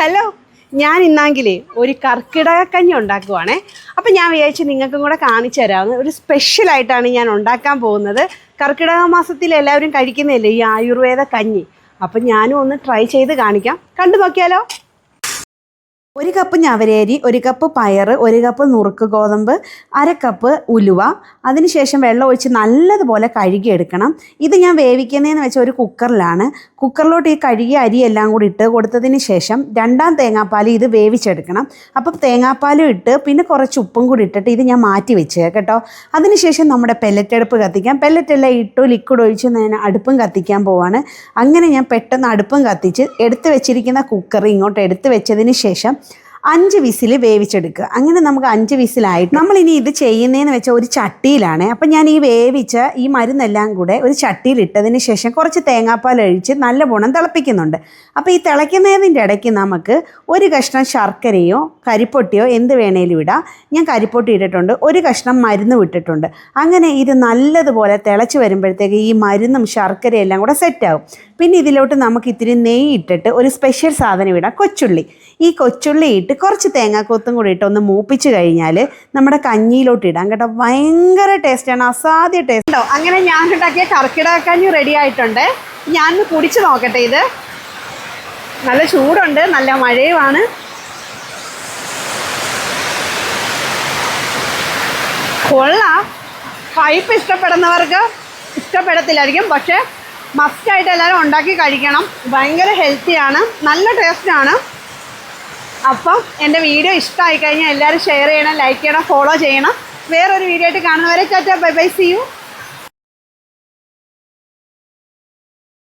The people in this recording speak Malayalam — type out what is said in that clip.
ഹലോ ഞാൻ ഇന്നാങ്കിലേ ഒരു കർക്കിടക കഞ്ഞി ഉണ്ടാക്കുവാണേ. അപ്പം ഞാൻ വിചാരിച്ച് നിങ്ങൾക്കും കൂടെ കാണിച്ചു തരാമെന്ന് ഒരു സ്പെഷ്യലായിട്ടാണ് ഞാൻ ഉണ്ടാക്കാൻ പോകുന്നത്. കർക്കിടക മാസത്തിൽ എല്ലാവരും കഴിക്കുന്നില്ലേ ഈ ആയുർവേദ കഞ്ഞി? അപ്പം ഞാനും ഒന്ന് ട്രൈ ചെയ്ത് കാണിക്കാം. കണ്ടു നോക്കിയാലോ? ഒരു കപ്പ് ഞവരേരി ഒരു കപ്പ് പയർ ഒരു കപ്പ് നുറുക്ക് ഗോതമ്പ് അര കപ്പ് ഉലുവ. അതിനുശേഷം വെള്ളം ഒഴിച്ച് നല്ലതുപോലെ കഴുകിയെടുക്കണം. ഇത് ഞാൻ വേവിക്കുന്നതെന്ന് വെച്ചാൽ ഒരു കുക്കറിലാണ്. കുക്കറിലോട്ട് ഈ കഴുകിയ അരിയെല്ലാം കൂടി ഇട്ട് കൊടുത്തതിന് ശേഷം രണ്ടാം തേങ്ങാപ്പാൽ ഇത് വേവിച്ചെടുക്കണം. അപ്പം തേങ്ങാപ്പാലും ഇട്ട് പിന്നെ കുറച്ച് ഉപ്പും കൂടി ഇട്ടിട്ട് ഇത് ഞാൻ മാറ്റി വെച്ച് കേട്ടോ. അതിനുശേഷം നമ്മുടെ പെല്ലറ്റ് അടുപ്പ് കത്തിക്കാം. പെല്ലറ്റ് എല്ലാം ഇട്ടു ലിക്വിഡ് ഒഴിച്ച് ഞാൻ അടുപ്പും കത്തിക്കാൻ പോവാണ്. അങ്ങനെ ഞാൻ പെട്ടെന്ന് അടുപ്പും കത്തിച്ച് എടുത്ത് വെച്ചിരിക്കുന്ന കുക്കർ ഇങ്ങോട്ട് എടുത്ത് വെച്ചതിന് ശേഷം അഞ്ച് വിസിൽ വേവിച്ചെടുക്കുക. അങ്ങനെ നമുക്ക് അഞ്ച് വിസിലായിട്ട് നമ്മളിനി ഇത് ചെയ്യുന്നതെന്ന് വെച്ചാൽ ഒരു ചട്ടിയിലാണ്. അപ്പം ഞാൻ ഈ വേവിച്ച ഈ മരുന്നെല്ലാം കൂടെ ഒരു ചട്ടിയിൽ ഇട്ടതിന് ശേഷം കുറച്ച് തേങ്ങാപ്പാൽ ഒഴിച്ച് നല്ല ഗുണം തിളപ്പിക്കുന്നുണ്ട്. അപ്പോൾ ഈ തിളയ്ക്കുന്നതിന്റെ ഇടയ്ക്ക് നമുക്ക് ഒരു കഷ്ണം ശർക്കരയോ കരിപ്പൊട്ടിയോ എന്ത് വേണേലും ഇടാം. ഞാൻ കരിപ്പൊട്ടി ഇട്ടിട്ടുണ്ട്. ഒരു കഷ്ണം മരുന്ന് വിട്ടിട്ടുണ്ട്. അങ്ങനെ ഇത് നല്ലതുപോലെ തിളച്ച് വരുമ്പോഴത്തേക്ക് ഈ മരുന്നും ശർക്കരയും എല്ലാം കൂടെ സെറ്റാവും. പിന്നെ ഇതിലോട്ട് നമുക്ക് ഇത്തിരി നെയ്യ് ഇട്ടിട്ട് ഒരു സ്പെഷ്യൽ സാധനം ഇടാം. കൊച്ചുള്ളി. ഈ കൊച്ചുള്ളി ഇട്ട് കുറച്ച് തേങ്ങാക്കൊത്തും കൂടി ഇട്ട് ഒന്ന് മൂപ്പിച്ച് കഴിഞ്ഞാൽ നമ്മുടെ കഞ്ഞിയിലോട്ട് ഇടാം കേട്ടോ. ഭയങ്കര ടേസ്റ്റാണ് അസാധ്യ ടേസ്റ്റ് ഉണ്ടോ അങ്ങനെ ഞാൻ ഉണ്ടാക്കിയ കർക്കിടക കഞ്ഞി റെഡി ആയിട്ടുണ്ട്. ഞാൻ കുടിച്ച് നോക്കട്ടെ ഇത്. നല്ല ചൂടുണ്ട് നല്ല മഴയുമാണ്. കൊള്ളാം. പൈപ്പ് ഇഷ്ടപ്പെടുന്നവർക്ക് ഇഷ്ടപ്പെടത്തില്ലായിരിക്കും പക്ഷേ മസ്റ്റായിട്ട് എല്ലാവരും ഉണ്ടാക്കി കഴിക്കണം. ഭയങ്കര ഹെൽത്തിയാണ് നല്ല ടേസ്റ്റാണ് അപ്പം എന്റെ വീഡിയോ ഇഷ്ടമായി കഴിഞ്ഞാൽ എല്ലാവരും ഷെയർ ചെയ്യണം ലൈക്ക് ചെയ്യണം ഫോളോ ചെയ്യണം. വേറൊരു വീഡിയോ ആയിട്ട് കാണുന്നവരെ ചാറ്റാ ബൈ ബൈ സി യു